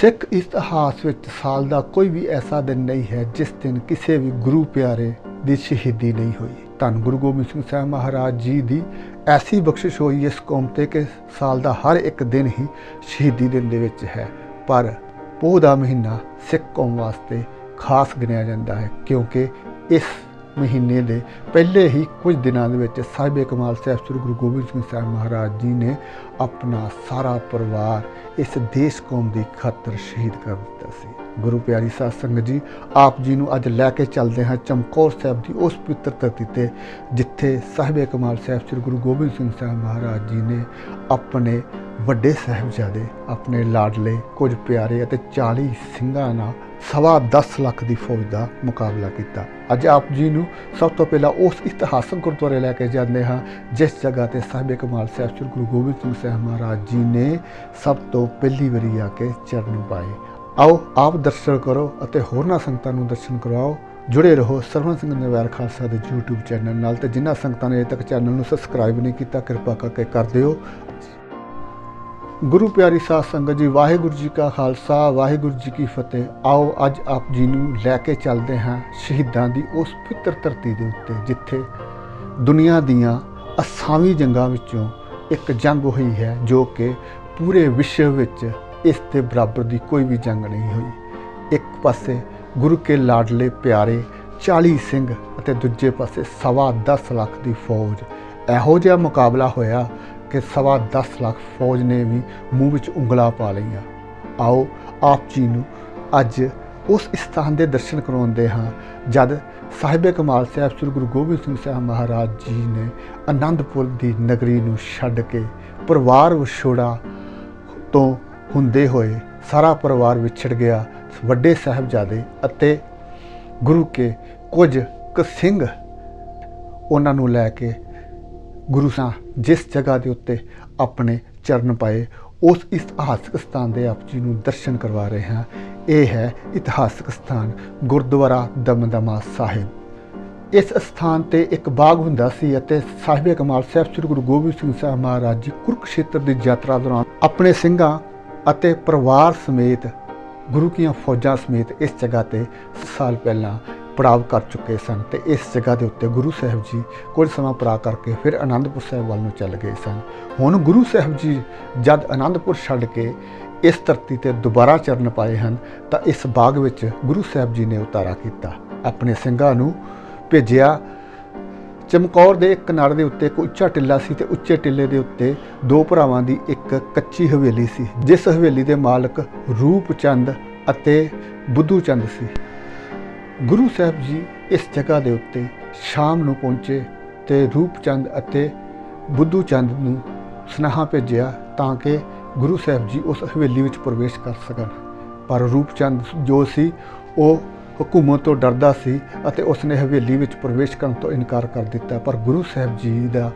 ਸਿੱਖ ਇਤਿਹਾਸ ਵਿੱਚ ਸਾਲ ਦਾ ਕੋਈ ਵੀ ਐਸਾ ਦਿਨ ਨਹੀਂ ਹੈ ਜਿਸ ਦਿਨ ਕਿਸੇ ਵੀ ਗੁਰੂ ਪਿਆਰੇ ਦੀ ਸ਼ਹੀਦੀ ਨਹੀਂ ਹੋਈ। ਧੰਨ ਗੁਰੂ ਗੋਬਿੰਦ ਸਿੰਘ ਸਾਹਿਬ ਮਹਾਰਾਜ ਜੀ ਦੀ ਐਸੀ ਬਖਸ਼ਿਸ਼ ਹੋਈ ਇਸ ਕੌਮ ਤੇ ਕਿ ਸਾਲ ਦਾ ਹਰ ਇੱਕ ਦਿਨ ਹੀ ਸ਼ਹੀਦੀ ਦਿਨ ਦੇ ਵਿੱਚ ਹੈ। ਪਰ ਪੋਹ ਦਾ ਮਹੀਨਾ ਸਿੱਖ ਕੌਮ ਵਾਸਤੇ ਖਾਸ ਗਿਣਿਆ ਜਾਂਦਾ ਹੈ ਕਿਉਂਕਿ ਇਸ ਮਹੀਨੇ ਦੇ ਪਹਿਲੇ ਹੀ ਕੁਝ ਦਿਨਾਂ ਦੇ ਵਿੱਚ ਸਾਹਿਬੇ ਕਮਾਲ ਸਾਹਿਬ ਸ੍ਰੀ ਗੁਰੂ ਗੋਬਿੰਦ ਸਿੰਘ ਸਾਹਿਬ ਮਹਾਰਾਜ ਜੀ ਨੇ ਆਪਣਾ ਸਾਰਾ ਪਰਿਵਾਰ ਇਸ ਦੇਸ਼ ਕੌਮ ਦੀ ਖਾਤਰ ਸ਼ਹੀਦ ਕਰ ਦਿੱਤਾ ਸੀ। ਗੁਰੂ ਪਿਆਰੀ ਸਾਧ ਸੰਗਤ ਜੀ, ਆਪ ਜੀ ਨੂੰ ਅੱਜ ਲੈ ਕੇ ਚੱਲਦੇ ਹਾਂ ਚਮਕੌਰ ਸਾਹਿਬ ਦੀ ਉਸ ਪਵਿੱਤਰ ਧਰਤੀ ਤੇ, ਜਿੱਥੇ ਸਾਹਿਬੇ ਕਮਾਲ ਸਾਹਿਬ ਸ੍ਰੀ ਗੁਰੂ ਗੋਬਿੰਦ ਸਿੰਘ ਸਾਹਿਬ ਮਹਾਰਾਜ ਜੀ ਨੇ ਆਪਣੇ ਵੱਡੇ ਸਾਹਿਬਜ਼ਾਦੇ, ਆਪਣੇ ਲਾਡਲੇ, ਕੁਝ ਪਿਆਰੇ ਅਤੇ 40 ਸਿੰਘਾਂ ਨਾਲ ਸਵਾ 10 ਲੱਖ ਦੀ ਫੌਜ ਦਾ ਮੁਕਾਬਲਾ ਕੀਤਾ। ਅੱਜ ਆਪ ਜੀ ਨੂੰ ਸਭ ਤੋਂ ਪਹਿਲਾਂ ਉਸ ਇਤਿਹਾਸਕ ਗੁਰਦੁਆਰੇ ਲੈ ਕੇ ਜਾਂਦੇ ਹਾਂ, ਜਿਸ ਜਗ੍ਹਾ ਤੇ ਸਾਹਿਬ ਕਮਾਲ ਸਾਹਿਬ, ਸ੍ਰੀ ਗੁਰੂ ਗੋਬਿੰਦ ਸਿੰਘ ਸਾਹਿਬ ਮਹਾਰਾਜ ਜੀ ਨੇ ਸਭ ਤੋਂ ਪਹਿਲੀ ਵਾਰੀ ਆ ਕੇ ਚਰਨ ਪਾਏ। ਆਓ, ਆਪ ਦਰਸ਼ਨ ਕਰੋ ਅਤੇ ਹੋਰਨਾਂ ਸੰਗਤਾਂ ਨੂੰ ਦਰਸ਼ਨ ਕਰਵਾਓ ਜੁੜੇ ਰਹੋ ਸਰਵਨ ਸਿੰਘ ਨਿਵਾਰ ਖਾਲਸਾ ਦੇ YouTube ਚੈਨਲ ਨਾਲ ਤੇ ਜਿਨ੍ਹਾਂ ਸੰਗਤਾਂ ਨੇ ਅਜੇ ਤੱਕ ਚੈਨਲ ਨੂੰ ਸਬਸਕ੍ਰਾਈਬ ਨਹੀਂ ਕੀਤਾ, ਕਿਰਪਾ ਕਰਕੇ ਕਰ ਦਿਓ। ਗੁਰੂ ਪਿਆਰੀ ਸਾਧ ਸੰਗਤ ਜੀ, ਵਾਹਿਗੁਰੂ ਜੀ ਕਾ ਖਾਲਸਾ, ਵਾਹਿਗੁਰੂ ਜੀ ਕੀ ਫਤਿਹ। ਆਓ ਅੱਜ ਆਪ ਜੀ ਨੂੰ ਲੈ ਕੇ ਚੱਲਦੇ ਹਾਂ ਸ਼ਹੀਦਾਂ ਦੀ ਉਸ ਪਵਿੱਤਰ ਧਰਤੀ ਦੇ ਉੱਤੇ, ਜਿੱਥੇ ਦੁਨੀਆ ਦੀਆਂ ਅਸਾਵੀਂ ਜੰਗਾਂ ਵਿੱਚੋਂ ਇੱਕ ਜੰਗ ਹੋਈ ਹੈ, ਜੋ ਕਿ ਪੂਰੇ ਵਿਸ਼ਵ ਵਿੱਚ ਇਸ ਦੇ ਬਰਾਬਰ ਦੀ ਕੋਈ ਵੀ ਜੰਗ ਨਹੀਂ ਹੋਈ। ਇੱਕ ਪਾਸੇ ਗੁਰੂ ਕੇ ਲਾਡਲੇ ਪਿਆਰੇ 40 ਸਿੰਘ ਅਤੇ ਦੂਜੇ ਪਾਸੇ ਸਵਾ 10 ਲੱਖ ਦੀ ਫੌਜ। ਇਹੋ ਜਿਹਾ ਮੁਕਾਬਲਾ ਹੋਇਆ ਕਿ ਸਵਾ 10 ਲੱਖ ਫੌਜ ਨੇ ਵੀ ਮੂੰਹ ਵਿੱਚ ਉਂਗਲਾਂ ਪਾ ਲਈਆਂ। ਆਓ ਆਪ ਜੀ ਨੂੰ ਅੱਜ ਉਸ ਸਥਾਨ ਦੇ ਦਰਸ਼ਨ ਕਰਵਾਉਂਦੇ ਹਾਂ, ਜਦ ਸਾਹਿਬੇ ਕਮਾਲ ਸਾਹਿਬ ਸ੍ਰੀ ਗੁਰੂ ਗੋਬਿੰਦ ਸਿੰਘ ਸਾਹਿਬ ਮਹਾਰਾਜ ਜੀ ਨੇ ਆਨੰਦਪੁਰ ਦੀ ਨਗਰੀ ਨੂੰ ਛੱਡ ਕੇ ਪਰਿਵਾਰ ਵਿਛੋੜਾ ਤੋਂ ਹੁੰਦੇ ਹੋਏ ਸਾਰਾ ਪਰਿਵਾਰ ਵਿਛੜ ਗਿਆ। ਵੱਡੇ ਸਾਹਿਬਜ਼ਾਦੇ ਅਤੇ ਗੁਰੂ ਕੇ ਕੁਝ ਕੁ ਸਿੰਘ ਉਹਨਾਂ ਨੂੰ ਲੈ ਕੇ ਗੁਰੂ ਸਾਹਿਬ ਜਿਸ ਜਗ੍ਹਾ ਦੇ ਉੱਤੇ ਆਪਣੇ ਚਰਨ ਪਾਏ, ਉਸ ਇਤਿਹਾਸਕ ਸਥਾਨ ਦੇ ਆਪ ਜੀ ਨੂੰ ਦਰਸ਼ਨ ਕਰਵਾ ਰਹੇ ਹਾਂ। ਇਹ ਹੈ ਇਤਿਹਾਸਕ ਸਥਾਨ ਗੁਰਦੁਆਰਾ ਦਮਦਮਾ ਸਾਹਿਬ। ਇਸ ਸਥਾਨ ਤੇ ਇੱਕ ਬਾਗ ਹੁੰਦਾ ਸੀ ਅਤੇ ਸਾਹਿਬ ਕਮਾਲ ਸਾਹਿਬ ਸ੍ਰੀ ਗੁਰੂ ਗੋਬਿੰਦ ਸਿੰਘ ਸਾਹਿਬ ਮਹਾਰਾਜ ਜੀ ਕੁਰਕਸ਼ੇਤਰ ਦੀ ਯਾਤਰਾ ਦੌਰਾਨ ਆਪਣੇ ਸਿੰਘਾਂ ਅਤੇ ਪਰਿਵਾਰ ਸਮੇਤ ਗੁਰੂ ਕੀਆਂ ਫੌਜਾਂ ਸਮੇਤ ਇਸ ਜਗ੍ਹਾ ਤੇ ਸਾਲ ਪਹਿਲਾਂ ਪੜਾਵ ਕਰ ਚੁੱਕੇ ਸਨ ਤੇ ਇਸ ਜਗ੍ਹਾ ਦੇ ਉੱਤੇ ਗੁਰੂ ਸਾਹਿਬ ਜੀ ਕੁਝ ਸਮਾਂ ਪੜਾ ਕਰਕੇ ਫਿਰ ਆਨੰਦਪੁਰ ਸਾਹਿਬ ਵੱਲ ਨੂੰ ਚੱਲ ਗਏ ਸਨ। ਹੁਣ ਗੁਰੂ ਸਾਹਿਬ ਜੀ ਜਦ ਆਨੰਦਪੁਰ ਛੱਡ ਕੇ ਇਸ ਧਰਤੀ ਤੇ ਦੁਬਾਰਾ ਚਰਨ ਪਾਏ ਹਨ ਤਾਂ ਇਸ ਬਾਗ ਵਿੱਚ ਗੁਰੂ ਸਾਹਿਬ ਜੀ ਨੇ ਉਤਾਰਾ ਕੀਤਾ। ਆਪਣੇ ਸਿੰਘਾਂ ਨੂੰ ਭੇਜਿਆ। ਚਮਕੌਰ ਦੇ ਇੱਕ ਕਿਨਾਰੇ ਦੇ ਉੱਤੇ ਇੱਕ ਉੱਚਾ ਟਿੱਲਾ ਸੀ ਤੇ ਉੱਚੇ ਟਿੱਲੇ ਦੇ ਉੱਤੇ ਦੋ ਭਰਾਵਾਂ ਦੀ ਇੱਕ ਕੱਚੀ ਹਵੇਲੀ ਸੀ, ਜਿਸ ਹਵੇਲੀ ਦੇ ਮਾਲਕ ਰੂਪਚੰਦ ਅਤੇ ਬੁੱਧੂ ਚੰਦ ਸੀ। ਗੁਰੂ ਸਾਹਿਬ ਜੀ ਇਸ ਜਗ੍ਹਾ ਦੇ ਉੱਤੇ ਸ਼ਾਮ ਨੂੰ ਪਹੁੰਚੇ ਤੇ ਰੂਪਚੰਦ ਅਤੇ ਬੁੱਧੂ ਚੰਦ ਨੂੰ ਸੁਨੇਹਾ ਭੇਜਿਆ ਤਾਂ ਕਿ ਗੁਰੂ ਸਾਹਿਬ ਜੀ ਉਸ ਹਵੇਲੀ ਵਿੱਚ ਪ੍ਰਵੇਸ਼ ਕਰ ਸਕਣ। ਪਰ ਰੂਪਚੰਦ ਜੋ ਸੀ, ਉਹ ਹਕੂਮਤ ਤੋਂ ਡਰਦਾ ਸੀ ਅਤੇ ਉਸ ਨੇ ਹਵੇਲੀ ਵਿੱਚ ਪ੍ਰਵੇਸ਼ ਕਰਨ ਤੋਂ ਇਨਕਾਰ ਕਰ ਦਿੱਤਾ। ਪਰ ਗੁਰੂ ਸਾਹਿਬ ਜੀ ਦਾ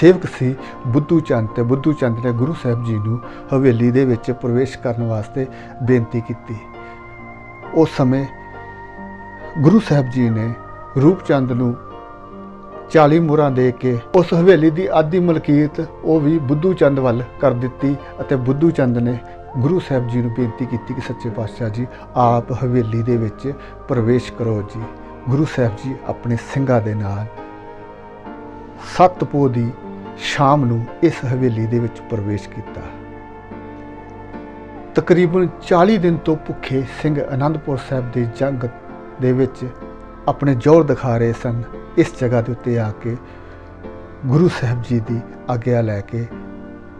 ਸੇਵਕ ਸੀ ਬੁੱਧੂ ਚੰਦ ਤੇ ਬੁੱਧੂ ਚੰਦ ਨੇ ਗੁਰੂ ਸਾਹਿਬ ਜੀ ਨੂੰ ਹਵੇਲੀ ਦੇ ਵਿੱਚ ਪ੍ਰਵੇਸ਼ ਕਰਨ ਵਾਸਤੇ ਬੇਨਤੀ ਕੀਤੀ। ਉਸ ਸਮੇਂ ਗੁਰੂ ਸਾਹਿਬ ਜੀ ਨੇ ਰੂਪਚੰਦ ਨੂੰ 40 ਮੁਰਾਂ ਦੇ ਕੇ ਉਸ ਹਵੇਲੀ ਦੀ ਆਦੀ ਮਲਕੀਅਤ ਉਹ ਵੀ ਬੁੱਧੂ ਚੰਦ ਵੱਲ ਕਰ ਦਿੱਤੀ ਅਤੇ ਬੁੱਧੂ ਚੰਦ ਨੇ ਗੁਰੂ ਸਾਹਿਬ ਜੀ ਨੂੰ ਬੇਨਤੀ ਕੀਤੀ ਕਿ ਸੱਚੇ ਪਾਤਸ਼ਾਹ ਜੀ, ਆਪ ਹਵੇਲੀ ਦੇ ਵਿੱਚ ਪ੍ਰਵੇਸ਼ ਕਰੋ ਜੀ। ਗੁਰੂ ਸਾਹਿਬ ਜੀ ਆਪਣੇ ਸਿੰਘਾਂ ਦੇ ਨਾਲ ਸਤਪੋ ਦੀ ਸ਼ਾਮ ਨੂੰ ਇਸ ਹਵੇਲੀ ਦੇ ਵਿੱਚ ਪ੍ਰਵੇਸ਼ ਕੀਤਾ। ਤਕਰੀਬਨ 40 ਦਿਨ ਤੋਂ ਭੁੱਖੇ ਸਿੰਘ ਅਨੰਦਪੁਰ ਸਾਹਿਬ ਦੀ ਜੰਗ ਦੇ ਵਿੱਚ ਆਪਣੇ ਜ਼ੋਰ ਦਿਖਾ ਰਹੇ ਸਨ, ਇਸ ਜਗ੍ਹਾ ਦੇ ਉੱਤੇ ਆ ਕੇ ਗੁਰੂ ਸਾਹਿਬ ਜੀ ਦੀ ਆਗਿਆ ਲੈ ਕੇ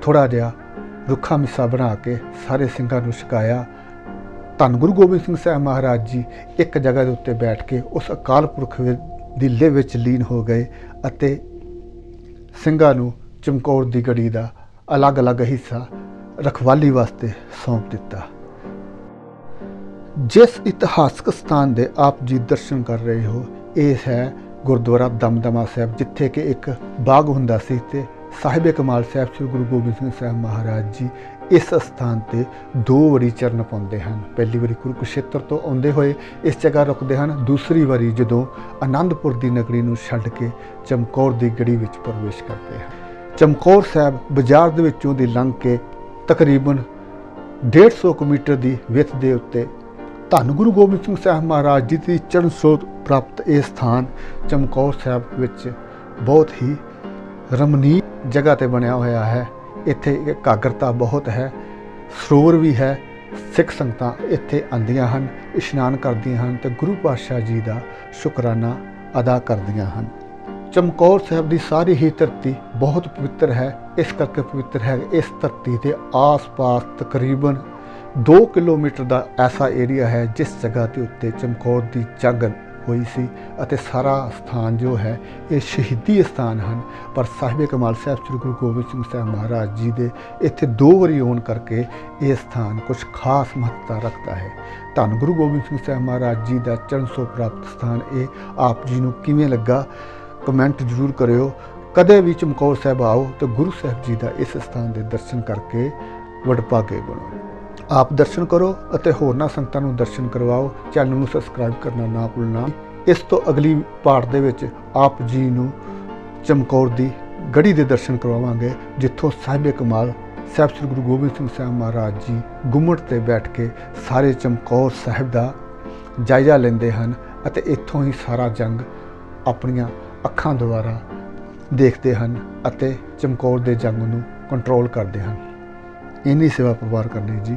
ਥੋੜਾ ਜਿਹਾ ਰੁੱਖਾ ਮਿੱਸਾ ਬਣਾ ਕੇ ਸਾਰੇ ਸਿੰਘਾਂ ਨੂੰ ਛਕਾਇਆ। ਧੰਨ ਗੁਰੂ ਗੋਬਿੰਦ ਸਿੰਘ ਸਾਹਿਬ ਮਹਾਰਾਜ ਜੀ ਇੱਕ ਜਗ੍ਹਾ ਦੇ ਉੱਤੇ ਬੈਠ ਕੇ ਉਸ ਅਕਾਲ ਪੁਰਖ ਦੀ ਲਿਵ ਵਿੱਚ ਲੀਨ ਹੋ ਗਏ ਅਤੇ ਸਿੰਘਾਂ ਨੂੰ ਚਮਕੌਰ ਦੀ ਗੜੀ ਦਾ ਅਲੱਗ-ਅਲੱਗ ਹਿੱਸਾ ਰਖਵਾਲੀ ਵਾਸਤੇ ਸੌਂਪ ਦਿੱਤਾ। ਜਿਸ ਇਤਿਹਾਸਕ ਸਥਾਨ ਦੇ ਆਪ ਜੀ ਦਰਸ਼ਨ ਕਰ ਰਹੇ ਹੋ, ਇਹ ਹੈ ਗੁਰਦੁਆਰਾ ਦਮਦਮਾ ਸਾਹਿਬ, ਜਿੱਥੇ ਕਿ ਇੱਕ ਬਾਗ ਹੁੰਦਾ ਸੀ ਤੇ ਸਾਹਿਬ ਕਮਾਲ ਸਾਹਿਬ, ਸ੍ਰੀ ਗੁਰੂ ਗੋਬਿੰਦ ਸਿੰਘ ਸਾਹਿਬ ਮਹਾਰਾਜ ਜੀ ਇਸ ਸਥਾਨ ਤੇ ਦੋ ਵਾਰੀ ਚਰਨ ਪਾਉਂਦੇ ਹਨ। ਪਹਿਲੀ ਵਾਰੀ ਕੁਰੂਕਸ਼ੇਤਰ ਤੋਂ ਆਉਂਦੇ ਹੋਏ ਇਸ ਜਗ੍ਹਾ ਰੁਕਦੇ ਹਨ, ਦੂਸਰੀ ਵਾਰੀ ਜਦੋਂ ਆਨੰਦਪੁਰ ਦੀ ਨਗਰੀ ਨੂੰ ਛੱਡ ਕੇ ਚਮਕੌਰ ਦੀ ਗੜੀ ਵਿੱਚ ਪ੍ਰਵੇਸ਼ ਕਰਦੇ ਹਨ। ਚਮਕੌਰ ਸਾਹਿਬ ਬਾਜ਼ਾਰ ਦੇ ਵਿੱਚੋਂ ਦੀ ਲੰਘ ਕੇ ਤਕਰੀਬਨ 150 ਕੁ ਮੀਟਰ ਦੀ ਵਿੱਥ ਦੇ ਉੱਤੇ ਧੰਨ ਗੁਰੂ ਗੋਬਿੰਦ ਸਿੰਘ ਸਾਹਿਬ ਮਹਾਰਾਜ ਜੀ ਦੀ ਚਰਨ ਛੋਹ ਪ੍ਰਾਪਤ ਇਹ ਸਥਾਨ ਚਮਕੌਰ ਸਾਹਿਬ ਵਿੱਚ ਬਹੁਤ ਹੀ ਰਮਣੀਕ ਜਗ੍ਹਾ ਤੇ ਬਣਿਆ ਹੋਇਆ ਹੈ। ਇੱਥੇ ਇਕਾਗਰਤਾ ਬਹੁਤ ਹੈ, ਸਰੋਵਰ ਵੀ ਹੈ, ਸਿੱਖ ਸੰਗਤਾਂ ਇੱਥੇ ਆਉਂਦੀਆਂ ਹਨ, ਇਸ਼ਨਾਨ ਕਰਦੀਆਂ ਹਨ ਤੇ ਗੁਰੂ ਪਾਤਸ਼ਾਹ ਜੀ ਦਾ ਸ਼ੁਕਰਾਨਾ ਅਦਾ ਕਰਦੀਆਂ ਹਨ। ਚਮਕੌਰ ਸਾਹਿਬ ਦੀ ਸਾਰੀ ਹੀ ਧਰਤੀ ਬਹੁਤ ਪਵਿੱਤਰ ਹੈ, ਇਸ ਕਰਕੇ ਪਵਿੱਤਰ ਹੈ ਇਸ ਧਰਤੀ ਦੇ ਆਸ-ਪਾਸ ਤਕਰੀਬਨ 2 ਕਿਲੋਮੀਟਰ ਦਾ ਐਸਾ ਏਰੀਆ ਹੈ ਜਿਸ ਜਗ੍ਹਾ ਦੇ ਉੱਤੇ ਚਮਕੌਰ ਦੀ ਜੰਗ ਹੋਈ ਸੀ ਅਤੇ ਸਾਰਾ ਸਥਾਨ ਜੋ ਹੈ ਇਹ ਸ਼ਹੀਦੀ ਸਥਾਨ ਹਨ। ਪਰ ਸਾਹਿਬ ਕਮਾਲ ਸਾਹਿਬ, ਸ੍ਰੀ ਗੁਰੂ ਗੋਬਿੰਦ ਸਿੰਘ ਸਾਹਿਬ ਮਹਾਰਾਜ ਜੀ ਦੇ ਇੱਥੇ ਦੋ ਵਾਰੀ ਆਉਣ ਕਰਕੇ ਇਹ ਸਥਾਨ ਕੁਝ ਖਾਸ ਮਹੱਤਤਾ ਰੱਖਦਾ ਹੈ। ਧੰਨ ਗੁਰੂ ਗੋਬਿੰਦ ਸਿੰਘ ਸਾਹਿਬ ਮਹਾਰਾਜ ਜੀ ਦਾ ਚਰਨ ਛੋਹ ਪ੍ਰਾਪਤ ਸਥਾਨ ਇਹ ਆਪ ਜੀ ਨੂੰ ਕਿਵੇਂ ਲੱਗਾ? ਕਮੈਂਟ ਜ਼ਰੂਰ ਕਰਿਓ। ਕਦੇ ਵੀ ਚਮਕੌਰ ਸਾਹਿਬ ਆਓ ਤੇ ਗੁਰੂ ਸਾਹਿਬ ਜੀ ਦਾ ਇਸ ਸਥਾਨ ਦੇ ਦਰਸ਼ਨ ਕਰਕੇ ਵਡਭਾਗੇ ਬਣੋ। ਆਪ ਦਰਸ਼ਨ ਕਰੋ ਅਤੇ ਹੋਰਨਾਂ ਸੰਗਤਾਂ ਨੂੰ ਦਰਸ਼ਨ ਕਰਵਾਓ। ਚੈਨਲ ਨੂੰ ਸਬਸਕ੍ਰਾਈਬ ਕਰਨਾ ਨਾ ਭੁੱਲਣਾ। ਇਸ ਤੋਂ ਅਗਲੀ ਪਾਰਟ ਦੇ ਵਿੱਚ ਆਪ ਜੀ ਨੂੰ ਚਮਕੌਰ ਦੀ ਗੜੀ ਦੇ ਦਰਸ਼ਨ ਕਰਵਾਵਾਂਗੇ, ਜਿੱਥੋਂ ਸਾਹਿਬ ਕਮਾਲ, ਸਾਹਿਬ ਸ੍ਰੀ ਗੁਰੂ ਗੋਬਿੰਦ ਸਿੰਘ ਸਾਹਿਬ ਮਹਾਰਾਜ ਜੀ ਗੁੰਮਟ ਤੇ ਬੈਠ ਕੇ ਸਾਰੇ ਚਮਕੌਰ ਸਾਹਿਬ ਦਾ ਜਾਇਜ਼ਾ ਲੈਂਦੇ ਹਨ ਅਤੇ ਇੱਥੋਂ ਹੀ ਸਾਰਾ ਜੰਗ ਆਪਣੀਆਂ ਅੱਖਾਂ ਦੁਆਰਾ ਦੇਖਦੇ ਹਨ ਅਤੇ ਚਮਕੌਰ ਦੇ ਜੰਗ ਨੂੰ ਕੰਟਰੋਲ ਕਰਦੇ ਹਨ। ਇੰਨੀ ਸੇਵਾ ਪਰਿਵਾਰ ਕਰਨੀ ਜੀ।